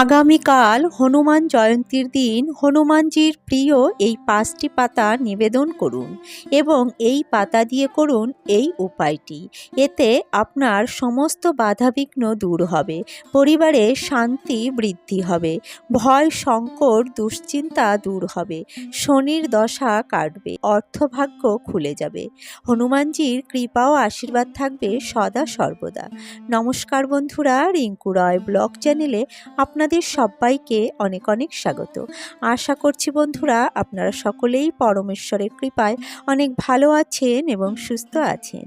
আগামীকাল হনুমান জয়ন্তীর দিন হনুমানজির প্রিয় এই পাঁচটি পাতা নিবেদন করুন এবং এই পাতা দিয়ে করুন এই উপায়টি। এতে আপনার সমস্ত বাধাবিঘ্ন দূর হবে, পরিবারে শান্তি বৃদ্ধি হবে, ভয়, সংকট, দুশ্চিন্তা দূর হবে, শনির দশা কাটবে, অর্থভাগ্য খুলে যাবে। হনুমানজির কৃপা ও আশীর্বাদ থাকবে সদা সর্বদা। নমস্কার বন্ধুরা, রিঙ্কু রয় ব্লগ চ্যানেলে আপনাদের সবাইকে অনেক অনেক স্বাগত। আশা করছি বন্ধুরা আপনারা সকলেই পরমেশ্বরের কৃপায় অনেক ভালো আছেন এবং সুস্থ আছেন।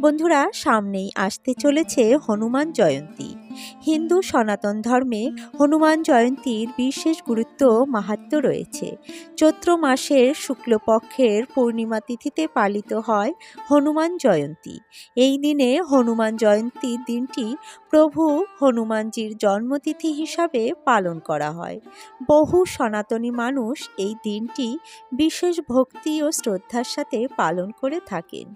বন্ধুরা, সামনেই আসতে চলেছে হনুমান জয়ন্তী। হিন্দু সনাতন ধর্মে হনুমান জয়ন্তীর বিশেষ গুরুত্ব মাহাত্ম রয়েছে। চৈত্র মাসের শুক্লপক্ষের পূর্ণিমা তিথিতে পালিত হয় হনুমান জয়ন্তী। এই দিনে হনুমান জয়ন্তীর দিনটি প্রভু হনুমানজির জন্মতিথি হিসাবে পালন করা হয়। বহু সনাতনী মানুষ এই দিনটি বিশেষ ভক্তি ও শ্রদ্ধার সাথে পালন করে থাকেন।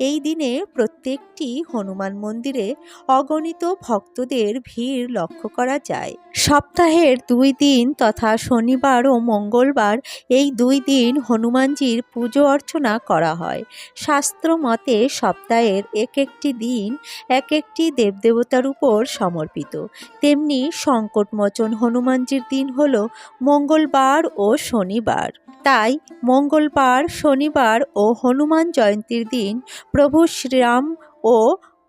এই দিনে প্রত্যেকটি হনুমান মন্দিরে অগণিত ভক্তদের ভিড় লক্ষ্য করা যায়। সপ্তাহের দুই দিন তথা শনিবার ও মঙ্গলবার এই দুই দিন হনুমানজির পুজো অর্চনা করা হয়। শাস্ত্র মতে সপ্তাহের এক একটি দিন এক একটি দেবদেবতার উপর সমর্পিত। তেমনি সংকটমোচন হনুমানজির দিন হল মঙ্গলবার ও শনিবার। তাই মঙ্গলবার, শনিবার ও হনুমান জয়ন্তীর দিন প্রভু শ্রীরাম ও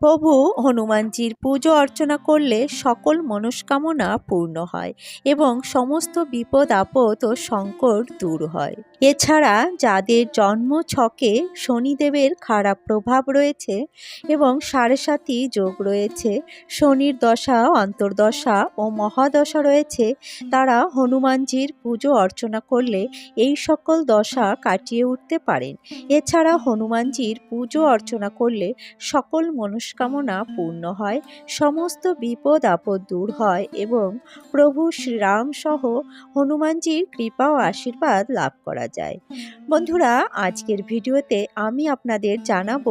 প্রভু হনুমানজির পুজো অর্চনা করলে সকল মনস্কামনা পূর্ণ হয় এবং সমস্ত বিপদ, আপদ ও সংকট দূর হয়। এছাড়া যাদের জন্ম ছকে শনিদেবের খারাপ প্রভাব রয়েছে এবং সাড়ে সাতি যোগ রয়েছে, শনির দশা, অন্তর্দশা ও মহাদশা রয়েছে, তারা হনুমানজির পুজো অর্চনা করলে এই সকল দশা কাটিয়ে উঠতে পারেন। এছাড়া হনুমানজির পুজো অর্চনা করলে সকল মনস্কামনা পূর্ণ হয়, সমস্ত বিপদ আপদ দূর হয় এবং প্রভু শ্রীরাম সহ হনুমানজির কৃপা ও আশীর্বাদ লাভ করা যায়। বন্ধুরা, আজকের ভিডিওতে আমি আপনাদের জানাব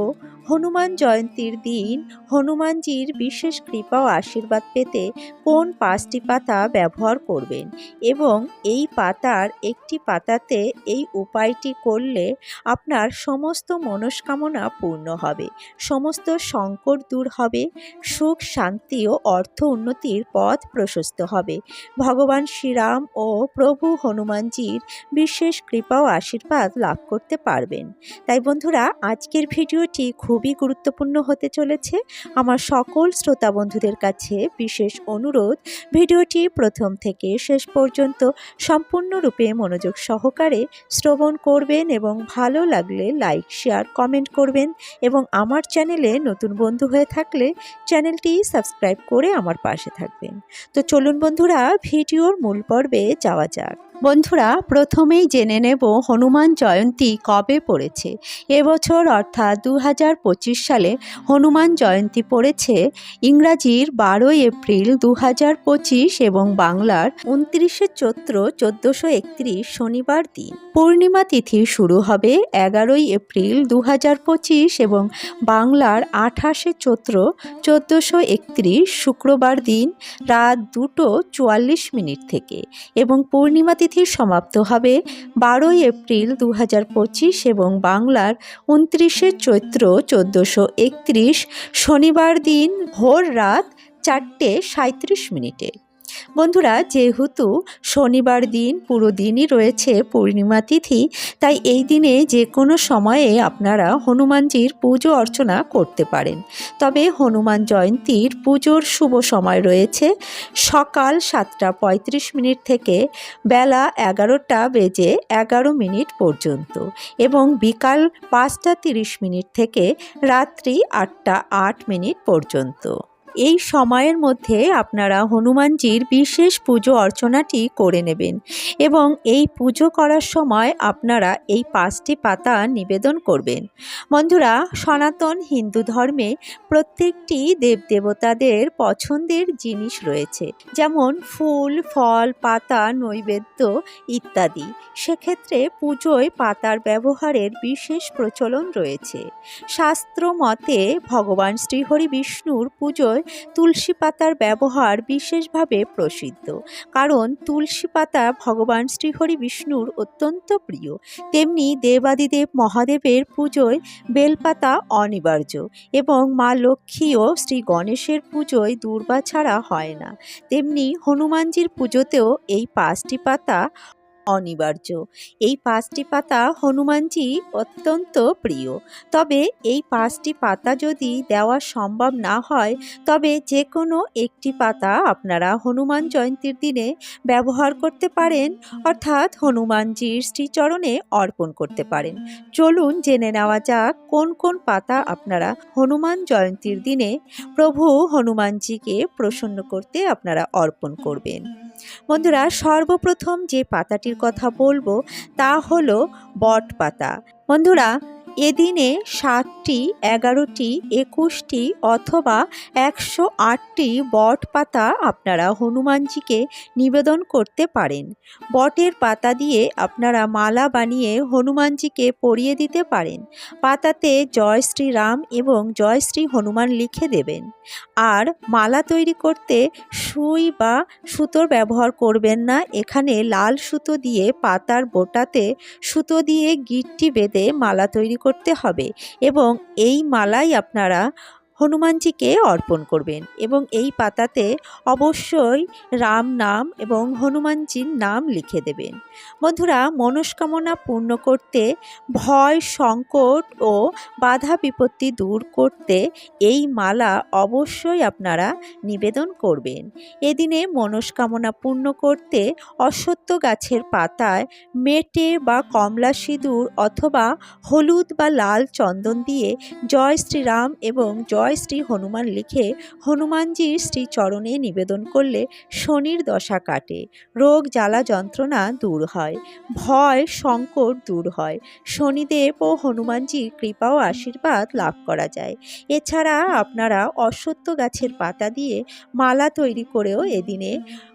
হনুমান জয়ন্তীর দিন হনুমানজির বিশেষ কৃপা ও আশীর্বাদ পেতে কোন পাঁচটি পাতা ব্যবহার করবেন? এবং এই পাতার একটি পাতাতে এই উপায়টি করলে আপনার সমস্ত মনস্কামনা পূর্ণ হবে, সমস্ত সংকট দূর হবে, সুখ, শান্তি ও অর্থ উন্নতির পথ প্রশস্ত হবে। ভগবান শ্রীরাম ও প্রভু হনুমানজির বিশেষ কৃপা ও আশীর্বাদ লাভ করতে পারবেন। তাই বন্ধুরা, আজকের ভিডিওটি খুবই গুরুত্বপূর্ণ হতে চলেছে। আমার সকল শ্রোতা বন্ধুদের কাছে বিশেষ অনুরোধ, ভিডিওটি প্রথম থেকে শেষ পর্যন্ত সম্পূর্ণরূপে মনোযোগ সহকারে শ্রবণ করবেন এবং ভালো লাগলে লাইক, শেয়ার, কমেন্ট করবেন এবং আমার চ্যানেলে নতুন বন্ধু হয়ে থাকলে চ্যানেলটি সাবস্ক্রাইব করে আমার পাশে থাকবেন। তো চলুন বন্ধুরা, ভিডিওর মূল পর্বে যাওয়া যাক। বন্ধুরা, প্রথমেই জেনে নেব হনুমান জয়ন্তী কবে পড়েছে। এবছর অর্থাৎ দু হাজার পঁচিশ সালে হনুমান জয়ন্তী পড়েছে ইংরাজির বারোই এপ্রিল দু হাজার পঁচিশ এবং বাংলার উনত্রিশে চৈত্র চোদ্দোশো একত্রিশ শনিবার দিন। পূর্ণিমা তিথি শুরু হবে এগারোই এপ্রিল দু হাজার পঁচিশ এবং বাংলার আঠাশে চৈত্র চোদ্দোশো একত্রিশ শুক্রবার দিন রাত দুটো চুয়াল্লিশ মিনিট থেকে এবং পূর্ণিমা তিথি সমাপ্ত হবে বারোই এপ্রিল দু হাজার পঁচিশ এবং বাংলার উনত্রিশে চৈত্র চোদ্দোশো শনিবার দিন ভোর রাত চারটে সাঁত্রিশ মিনিটে। বন্ধুরা, যেহেতু শনিবার দিন, পুরো দিনই রয়েছে পূর্ণিমা তিথি, তাই এই দিনে যে কোনো সময়ে আপনারা হনুমানজির পুজো অর্চনা করতে পারেন। তবে হনুমান জয়ন্তীর পুজোর শুভ সময় রয়েছে সকাল সাতটা পঁয়ত্রিশ মিনিট থেকে বেলা এগারোটা বেজে এগারো মিনিট পর্যন্ত এবং বিকাল পাঁচটা তিরিশ মিনিট থেকে রাত্রি আটটা আট মিনিট পর্যন্ত। এই সময়ের মধ্যে আপনারা হনুমানজির বিশেষ পুজো অর্চনাটি করে নেবেন এবং এই পুজো করার সময় আপনারা এই পাঁচটি পাতা নিবেদন করবেন। বন্ধুরা, সনাতন হিন্দু ধর্মে প্রত্যেকটি দেবদেবতাদের পছন্দের জিনিস রয়েছে, যেমন ফুল, ফল, পাতা, নৈবেদ্য ইত্যাদি। সেক্ষেত্রে পুজোয় পাতার ব্যবহারের বিশেষ প্রচলন রয়েছে। শাস্ত্র মতে ভগবান শ্রীহরি বিষ্ণুর পুজোয় পুজোয় তুলসী পাতার ব্যবহার বিশেষভাবে প্রসিদ্ধ। কারণ তুলসী পাতা ভগবান শ্রীহরি বিষ্ণুর অত্যন্ত প্রিয়। তেমনি দেবাদিদেব মহাদেবের পুজোয় বেলপাতা অনিবার্য এবং মা লক্ষ্মী ও শ্রী গণেশের পুজোয় দূর্বা ছাড়া হয় না। তেমনি হনুমানজির পুজোতেও এই পাঁচটি পাতা অনিবার্য। এই পাঁচটি পাতা হনুমানজি অত্যন্ত প্রিয়। তবে এই পাঁচটি পাতা যদি দেওয়া সম্ভব না হয়, তবে যে কোনো একটি পাতা আপনারা হনুমান জয়ন্তীর দিনে ব্যবহার করতে পারেন, অর্থাৎ হনুমানজির শ্রীচরণে অর্পণ করতে পারেন। চলুন জেনে নেওয়া যাক কোন কোন পাতা আপনারা হনুমান জয়ন্তীর দিনে প্রভু হনুমানজিকে প্রসন্ন করতে আপনারা অর্পণ করবেন। বন্ধুরা সর্বপ্রথম যে পাতাটির কথা বলব তা হলো বট পাতা বন্ধুরা এদিনে সাতটি, এগারোটি, একুশটি অথবা একশো আটটি বট পাতা আপনারা হনুমানজিকে নিবেদন করতে পারেন। বটের পাতা দিয়ে আপনারা মালা বানিয়ে হনুমানজিকে পরিয়ে দিতে পারেন। পাতাতে জয় শ্রীরাম এবং জয় শ্রী হনুমান লিখে দেবেন। আর মালা তৈরি করতে সুই বা সুতোর ব্যবহার করবেন না। এখানে লাল সুতো দিয়ে পাতার বোটাতে সুতো দিয়ে গিটটি বেঁধে মালা তৈরি করতে হবে এবং এই মালাই আপনারা হনুমানজিকে অর্পণ করবেন এবং এই পাতাতে অবশ্যই রাম নাম এবং হনুমানজির নাম লিখে দেবেন। বন্ধুরা, মনস্কামনা পূর্ণ করতে, ভয়, সংকট ও বাধা বিপত্তি দূর করতে এই মালা অবশ্যই আপনারা নিবেদন করবেন। এদিনে মনস্কামনা পূর্ণ করতে অশ্বত্থ গাছের পাতায় মেটে বা কমলা সিঁদুর অথবা হলুদ বা লাল চন্দন দিয়ে জয় শ্রীরাম এবং জয় শ্রী হনুমান লিখে হনুমানজির শ্রী চরণে নিবেদন করলে শনির দশা কাটে, রোগ জ্বালা যন্ত্রণা দূর হয়, ভয় সংকট দূর হয়। শনিদেব ও হনুমানজির কৃপা ও আশীর্বাদ লাভ করা যায়। এছাড়া আপনারা অশ্বত্থ গাছের পাতা দিয়ে মালা তৈরি করেও এদিনে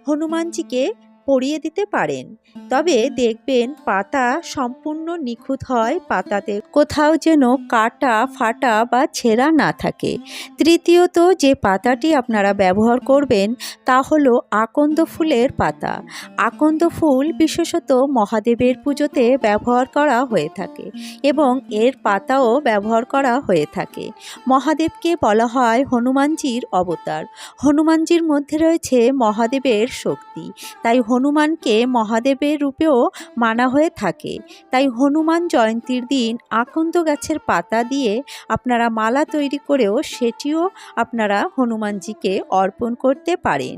হনুমানজিকে পরিয়ে দিতে পারেন। তবে দেখবেন পাতা সম্পূর্ণ নিখুঁত হয়, পাতাতে কোথাও যেন কাটা, ফাটা বা ছেঁড়া না থাকে। তৃতীয়ত, যে পাতাটি আপনারা ব্যবহার করবেন তা হলো আকন্দ ফুলের পাতা। আকন্দ ফুল বিশেষত মহাদেবের পুজোতে ব্যবহার করা হয়ে থাকে এবং এর পাতাও ব্যবহার করা হয়ে থাকে। মহাদেবকে বলা হয় হনুমানজির অবতার। হনুমানজির মধ্যে রয়েছে মহাদেবের শক্তি। তাই হনুমানকে মহাদেবের রূপেও মানা হয়ে থাকে। তাই হনুমান জয়ন্তীর দিন আকন্দ গাছের পাতা দিয়ে আপনারা মালা তৈরি করেও সেটিও আপনারা হনুমানজিকে অর্পণ করতে পারেন।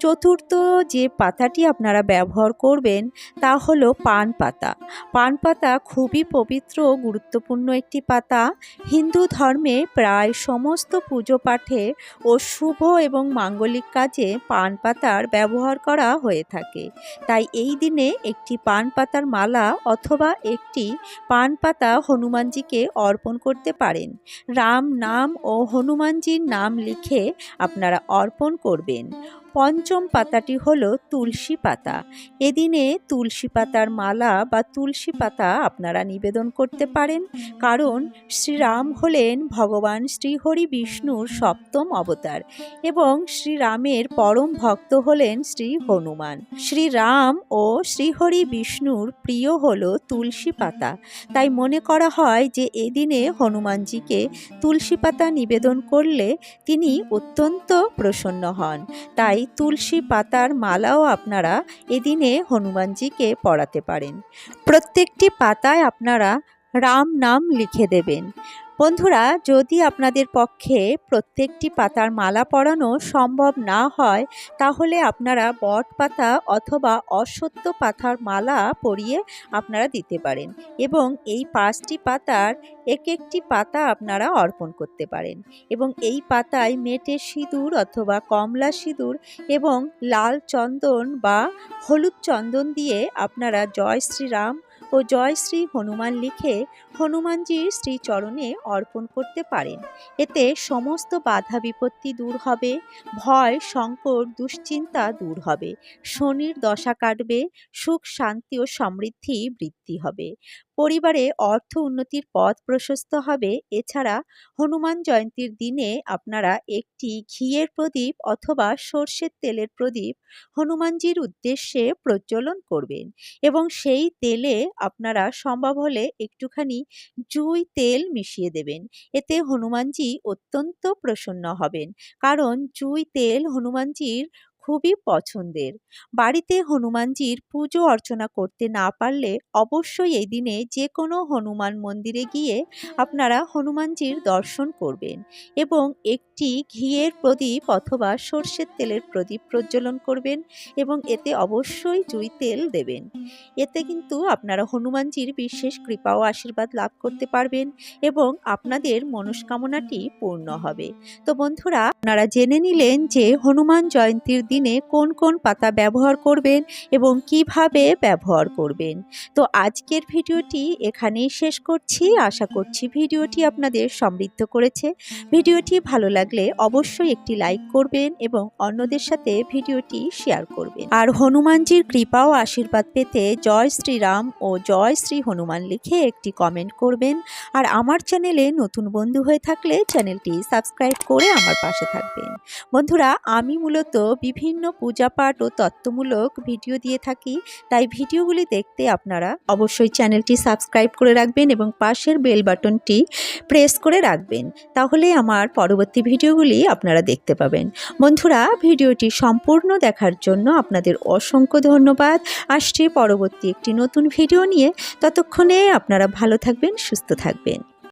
চতুর্থ যে পাতাটি আপনারা ব্যবহার করবেন তা হলো পান পাতা। পান পাতা খুবই পবিত্র গুরুত্বপূর্ণ একটি পাতা। হিন্দু ধর্মে প্রায় সমস্ত পুজো পাঠে ও শুভ এবং মাঙ্গলিক কাজে পান পাতার ব্যবহার করা হয়ে থাকে। তাই এই দিনে একটি পান পাতার মালা অথবা একটি পান পাতা হনুমানজিকে অর্পণ করতে পারেন। রাম নাম ও হনুমানজির নাম লিখে আপনারা অর্পণ করবেন। পঞ্চম পাতাটি হলো তুলসী পাতা। এদিনে তুলসী পাতার মালা বা তুলসী পাতা আপনারা নিবেদন করতে পারেন, কারণ শ্রীরাম হলেন ভগবান শ্রীহরি বিষ্ণুর সপ্তম অবতার এবং শ্রীরামের পরম ভক্ত হলেন শ্রী হনুমান। শ্রীরাম ও শ্রীহরি বিষ্ণুর প্রিয় হলো তুলসী পাতা। তাই মনে করা হয় যে এদিনে হনুমানজিকে তুলসী পাতা নিবেদন করলে তিনি অত্যন্ত প্রসন্ন হন। তাই তুলসী পাতার মালাও আপনারা এদিনে হনুমানজিকে পড়াতে পারেন। প্রত্যেকটি পাতায় আপনারা রাম নাম লিখে দেবেন। বন্ধুরা, যদি আপনাদের পক্ষে প্রত্যেকটি পাতার মালা পরানো সম্ভব না হয়, তাহলে আপনারা বট পাতা অথবা অশ্বত্থ পাতার মালা পরিয়ে আপনারা দিতে পারেন এবং এই পাঁচটি পাতার এক একটি পাতা আপনারা অর্পণ করতে পারেন এবং এই পাতায় মেটে সিঁদুর অথবা কমলা সিঁদুর এবং লাল চন্দন বা হলুদ চন্দন দিয়ে আপনারা জয় শ্রীরাম ও জয় শ্রী হনুমান লিখে হনুমানজির শ্রীচরণে অর্পণ করতে পারেন। এতে সমস্ত বাধা বিপত্তি দূর হবে, ভয়, সংকট, দুশ্চিন্তা দূর হবে, শনির দশা কাটবে, সুখ, শান্তি ও সমৃদ্ধি বৃদ্ধি হবে। পরিবারে অর্থ উন্নতির পথ প্রশস্ত হবে। এছাড়া হনুমান জয়ন্তীর দিনে আপনারা একটি ঘিয়ের প্রদীপ অথবা সর্ষের তেলের প্রদীপ হনুমানজির উদ্দেশ্যে প্রজ্বলন করবেন এবং সেই তেলে আপনারা সম্ভব হলে একটুখানি জুই তেল মিশিয়ে দেবেন। এতে হনুমানজি অত্যন্ত প্রসন্ন হবেন। কারণ জুই তেল হনুমানজির খুবই পছন্দের। বাড়িতে হনুমানজির পুজো অর্চনা করতে না পারলে অবশ্যই এই দিনে যে কোনো হনুমান মন্দিরে গিয়ে আপনারা হনুমানজির দর্শন করবেন এবং একটি ঘিয়ের প্রদীপ অথবা সর্ষের তেলের প্রদীপ প্রজ্বলন করবেন এবং এতে অবশ্যই জুই তেল দেবেন। এতে কিন্তু আপনারা হনুমানজির বিশেষ কৃপা ও আশীর্বাদ লাভ করতে পারবেন এবং আপনাদের মনস্কামনাটি পূর্ণ হবে। তো বন্ধুরা, আপনারা জেনে নিলেন যে হনুমান জয়ন্তীর দিনে কোন কোন পাতা ব্যবহার করবেন এবং কীভাবে ব্যবহার করবেন। তো আজকের ভিডিওটি এখানেই শেষ করছি। আশা করছি ভিডিওটি আপনাদের সমৃদ্ধ করেছে। ভিডিওটি ভালো লাগলে অবশ্যই একটি লাইক করবেন এবং অন্যদের সাথে ভিডিওটি শেয়ার করবেন। আর হনুমানজির কৃপা ও আশীর্বাদ পেতে জয় শ্রীরাম ও জয় শ্রী হনুমান লিখে একটি কমেন্ট করবেন। আর আমার চ্যানেলে নতুন বন্ধু হয়ে থাকলে চ্যানেলটি সাবস্ক্রাইব করে আমার পাশে থাকবেন। বন্ধুরা, আমি মূলত বিভিন্ন পূজাপাঠ ও তত্ত্বমূলক ভিডিও দিয়ে থাকি, তাই ভিডিওগুলি দেখতে আপনারা অবশ্যই চ্যানেলটি সাবস্ক্রাইব করে রাখবেন এবং পাশের বেল বাটনটি প্রেস করে রাখবেন। তাহলে আমার পরবর্তী ভিডিওগুলি আপনারা দেখতে পাবেন। বন্ধুরা, ভিডিওটি সম্পূর্ণ দেখার জন্য আপনাদের অসংখ্য ধন্যবাদ। আসছে পরবর্তী একটি নতুন ভিডিও নিয়ে। ততক্ষণে আপনারা ভালো থাকবেন, সুস্থ থাকবেন।